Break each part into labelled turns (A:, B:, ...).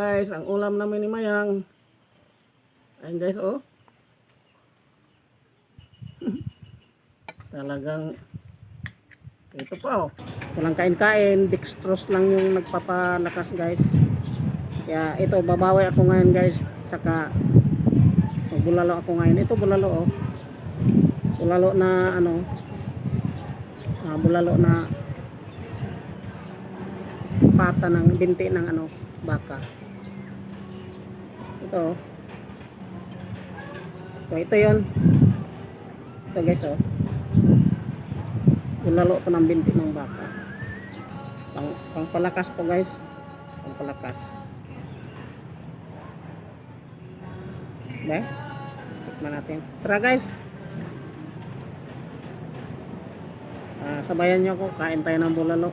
A: Guys, ang ulam namin ni Mayang. Ayun guys, oh. Talagang ito pa oh. Walang kain-kain, dextrose lang yung nagpapalakas guys. Kaya ito, babawi ako ngayon guys. Saka oh, bulalo ako ngayon. Ito bulalo oh. Bulalo na ano, ah, bulalo na pata ng binti ng ano, baka. Ito. So, ito yon Ito guys, oh. Bulalo to ng binti ng baka. Pang, pangpalakas to guys. Pangpalakas. Okay? Tikman natin. Tara guys. Ah, sabayan niyo ako. Kain tayo ng bulalo.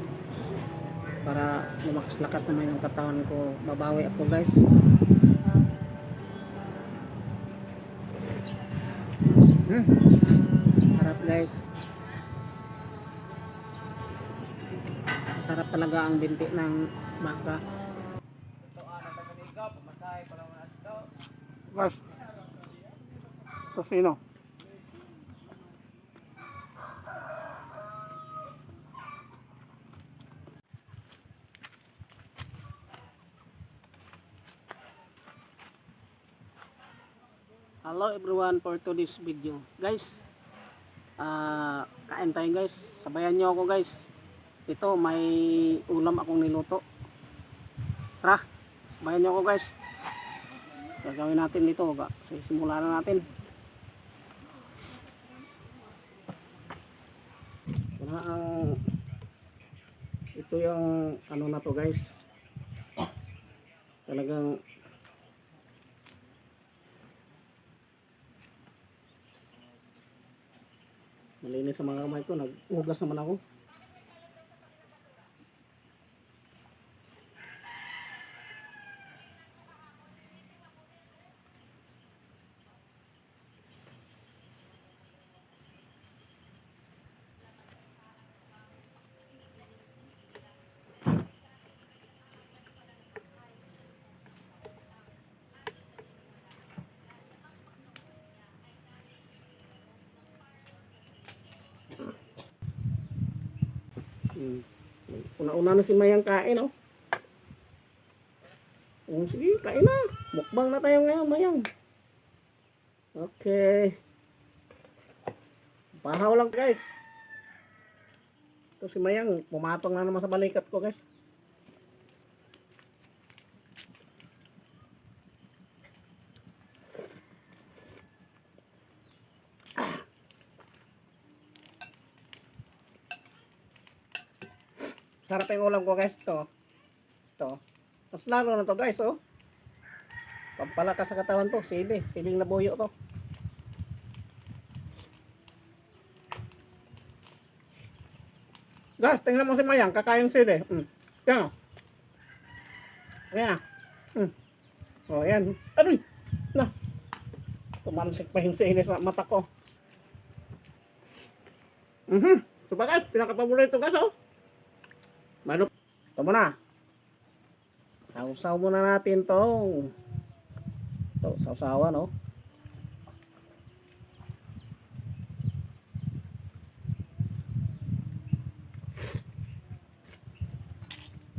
A: Para lumakas-lakas naman yung katawan ko. Babawi ako guys. Hmm. Sarap guys. Sarap talaga ang binti ng baka. Guys. Ito sino? Hello everyone for today's video. Guys, ah kain tayo guys. Sabayan nyo ako guys. Ito may ulam akong niluto. Tara, sabayan nyo ako guys. Gagawin natin dito. Simulan na natin. Na ang ito yung ano na to guys. Talagang Malinis sa mga kamay ko. Naghugas naman ako. Hmm. Una-una na si Mayang kain, oh. Oh, sige, kain na. Mukbang na tayo ngayon, Mayang. Okay. Bahaw lang, guys. Ito si Mayang, pumatong na naman sa balikat ko, guys. Sarap yung ulam ko, guys. Ito. Ito. Mas lalo na to, guys, oh. Pampalakas sa katawan to. Sili. Siling na buyo to. Guys, tingnan mo si Mayang. Kakain sili. Mm. Yan, oh. Ayan, ah. Mm. Oh, ayan. Aroy. Na. Tumansik pa yung sili sa mata ko. Mhm. So, ba, guys, pinakapaborito, guys, oh. Mano, ito mo na. Sausaw muna natin to. Ito, sausawan, no?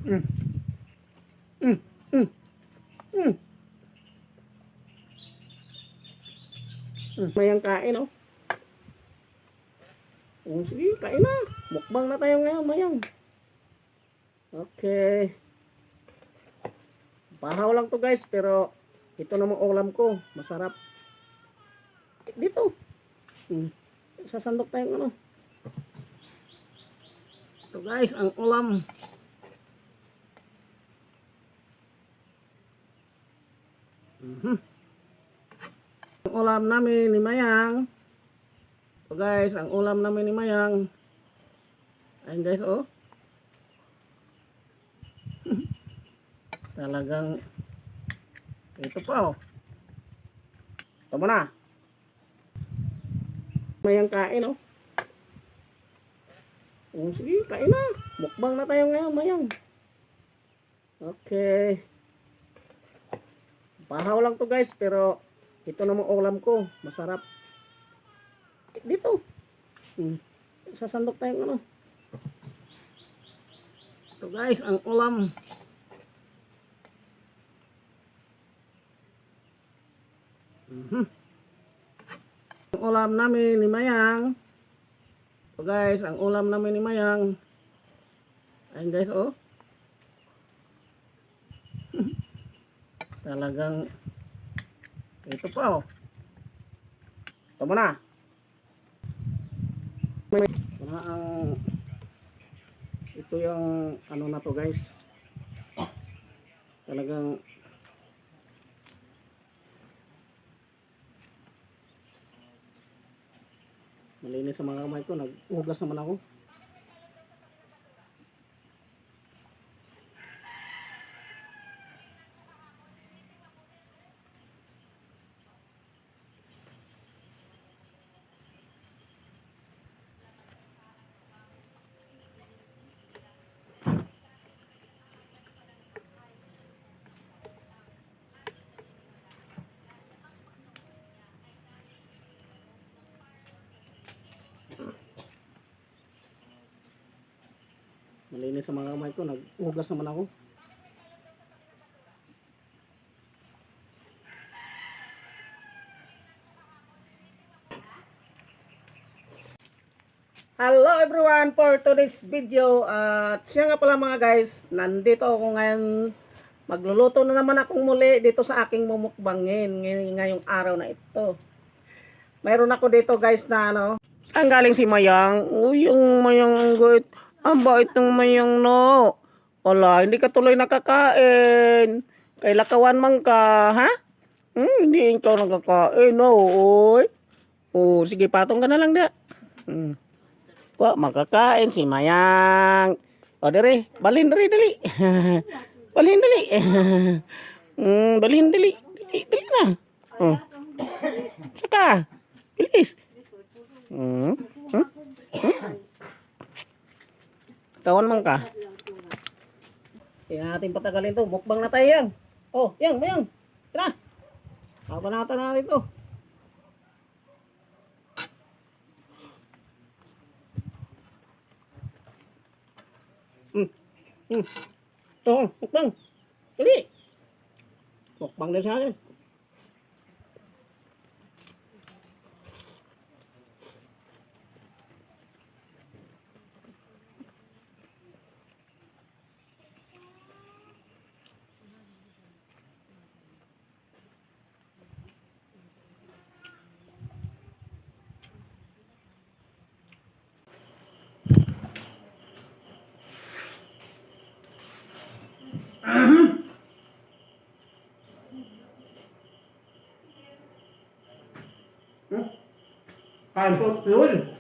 A: Mm. Mm. Mm. Mm. Mm. Mayang kain, no? Oh, sige, kain na. Mukbang na tayo ngayon, mayang. Okay. Bahaw lang to guys, pero ito namang ulam ko. Masarap. Dito. Hmm. Sasandok tayong ano. Ito guys, ang ulam. Mhm. Ang ulam namin ni Mayang. Ito guys, ang ulam namin ni Mayang. Ayun guys, oh. Talagang ito pa oh. Mo na. Mayang kain oh. Oh, sige, kain na. Mukbang na tayo ngayon, mayang. Okay. Pahaw lang to guys, pero ito namang ulam ko. Masarap. Dito. Hmm. Sasandok tayong ano. Ito guys, ang ulam. Ang ulam namin ni Mayang. Ito guys, ang ulam namin ni Mayang. Ayun guys, oh. Talagang ito pa oh. Ito mo na. Ito na ang ito yung ano na to guys. Talagang malinis sa mga kamay ko. Naghugas naman ako. Malinis sa mga kamay ko. Naghugas naman ako. Hello everyone for today's video. At siya nga pala mga guys, nandito ako ngayon. Magluluto na naman akong muli dito sa aking mumukbangin ngay- ngayong araw na ito. Mayroon ako dito guys na ano. Ang galing si Mayang. Uy, yung Mayang ang guit. Ang bait ng Mayang no. Wala, hindi ka tuloy nakakain. Kay lakawan man ka, ha? Hmm, hindi ikaw nakakain, no. Uy. Oh, sige, patong ka na lang da. Hmm. Wa, makakain si Mayang. O, dere, balhin dere, dali. balhin dali. mm, balhin dali. Dali, dali na. Oh. Saka, bilis. Hmm? Hmm? Hmm? Tawan man ka. Hindi natin patagalin to. Mukbang na tayo yan. Oh, yan, yan. Tara. Papanatan na natin to. Hmm. Hmm. Ito, mukbang. Dali. Mukbang na sa akin. and for the women.